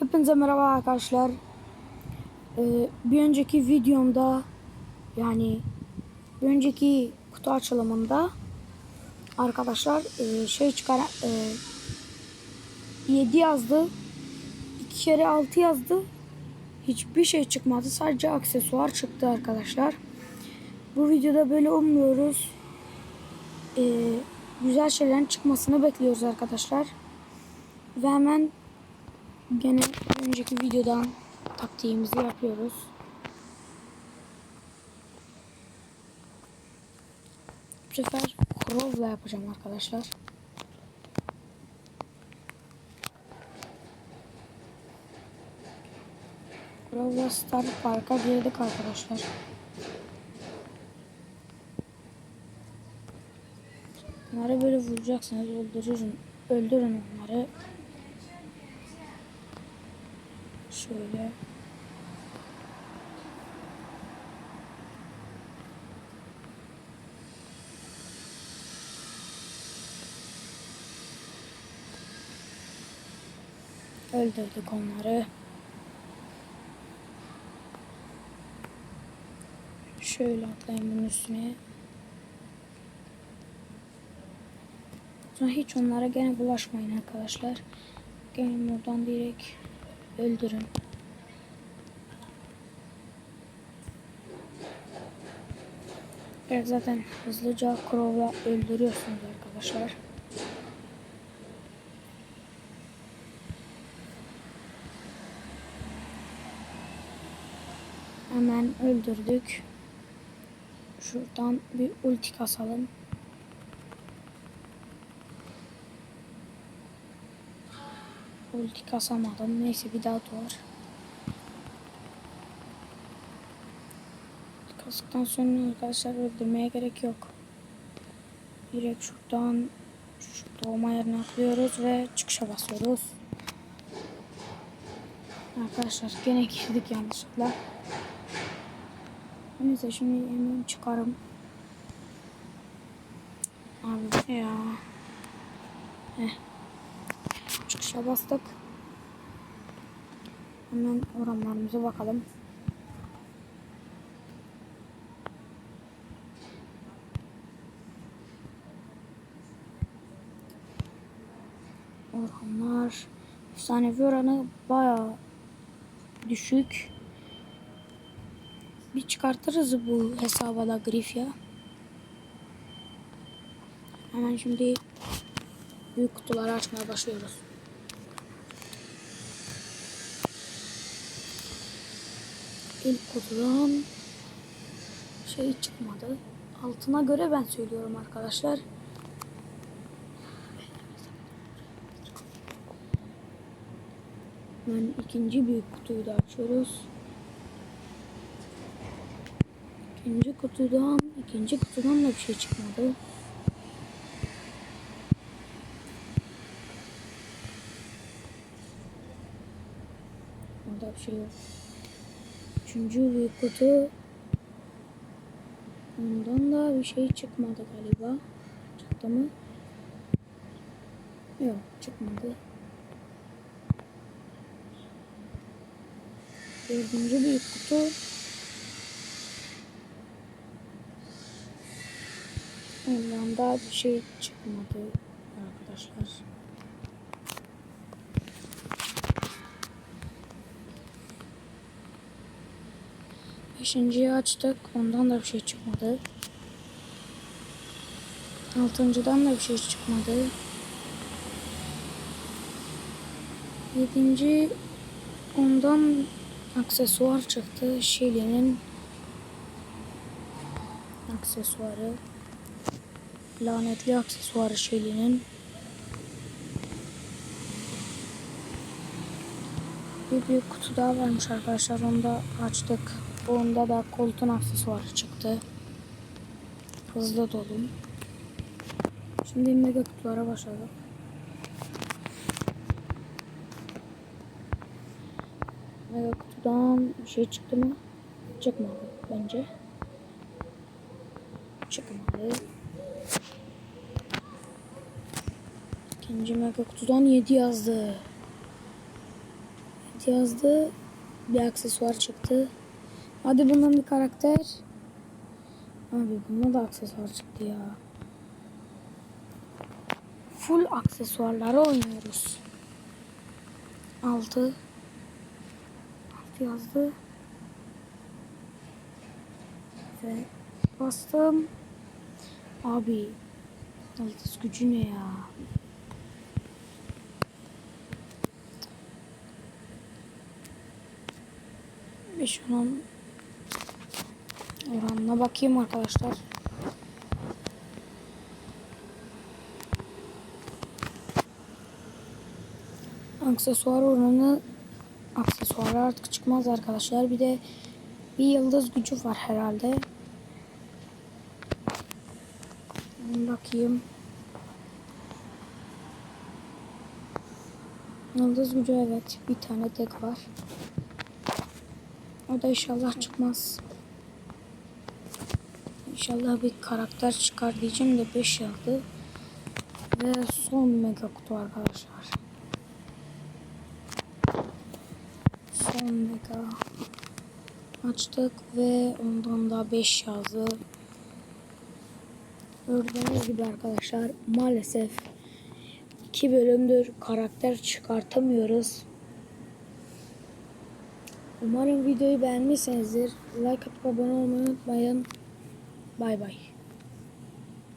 Hepinize merhaba arkadaşlar. Ee, bir önceki videomda yani bir önceki kutu açılımında arkadaşlar e, şey çıkar e, 7 yazdı. 2 kere 6 yazdı. Hiçbir şey çıkmadı. Sadece aksesuar çıktı arkadaşlar. Bu videoda böyle olmuyoruz. Ee, güzel şeylerin çıkmasını bekliyoruz arkadaşlar. Ve hemen Gene önceki videodan taktiğimizi yapıyoruz. Bu sefer Crow'la yapacağım arkadaşlar. Crow'la Star Park'a girdik arkadaşlar. Bunları böyle vuracaksınız, öldürürün, öldürün onları. Şöyle. Öldürdük onları. Şöyle atlayayım bunun üstüne. Sonra hiç onlara gene bulaşmayın arkadaşlar. Gelin buradan direkt öldürün. Evet zaten hızlıca Crow'la öldürüyorsunuz arkadaşlar. Hemen öldürdük. Şuradan bir ulti kasalım. Ulti kasamadım. Neyse bir daha doğar. Kasıktan sonra arkadaşlar öldürmeye gerek yok. Direkt şuradan şu doğma yerine atlıyoruz ve çıkışa basıyoruz. Arkadaşlar gene girdik yanlışlıkla. Neyse şimdi hemen çıkarım. Abi ya. Heh. Çıkışa bastık. Hemen oranlarımıza bakalım. Oranlar efsanevi oranı baya düşük. Bir çıkartırız bu hesaba da grif. Hemen şimdi büyük kutuları açmaya başlıyoruz. İlk kutudan şey çıkmadı. Altına göre ben söylüyorum arkadaşlar. Hemen ikinci büyük kutuyu da açıyoruz. İkinci kutudan, ikinci kutudan da bir şey çıkmadı. Orada bir şey yok. Üçüncü büyük kutu. Ondan da bir şey çıkmadı galiba. Çıktı mı? Yok çıkmadı. Dördüncü büyük kutu. Ondan da bir şey çıkmadı arkadaşlar. Beşinciyi açtık. Ondan da bir şey çıkmadı. Altıncıdan da bir şey çıkmadı. Yedinci ondan aksesuar çıktı. Şili'nin aksesuarı. Lanetli aksesuarı Şili'nin. Bir büyük kutu daha varmış arkadaşlar. Onu da açtık. Onda da koltuğun aksesuarı çıktı. Hızlı dolum. Şimdi mega kutulara başladık. Mega kutudan bir şey çıktı mı? Çıkmadı bence. Çıkmadı. İkinci mega kutudan 7 yazdı. 6 yazdı. Bir aksesuar çıktı. Hadi bundan bir karakter. Abi bunda da aksesuar çıktı ya. Full aksesuarları oynuyoruz. 6 6 yazdı. Ve bastım. Abi yıldız gücü ne ya? Bir şunun oranına bakayım arkadaşlar. Aksesuar oranı aksesuarlar artık çıkmaz arkadaşlar. Bir de bir yıldız gücü var herhalde. Bakayım. Yıldız gücü evet. Bir tane tek var. O da inşallah çıkmaz. İnşallah bir karakter çıkar diyeceğim de 5 yazdı. Ve son mega kutu arkadaşlar. Son mega açtık ve ondan da 5 yazdı. Gördüğünüz gibi arkadaşlar maalesef 2 bölümdür karakter çıkartamıyoruz. Umarım videoyu beğenmişsinizdir. Like atıp abone olmayı unutmayın. Bye bye.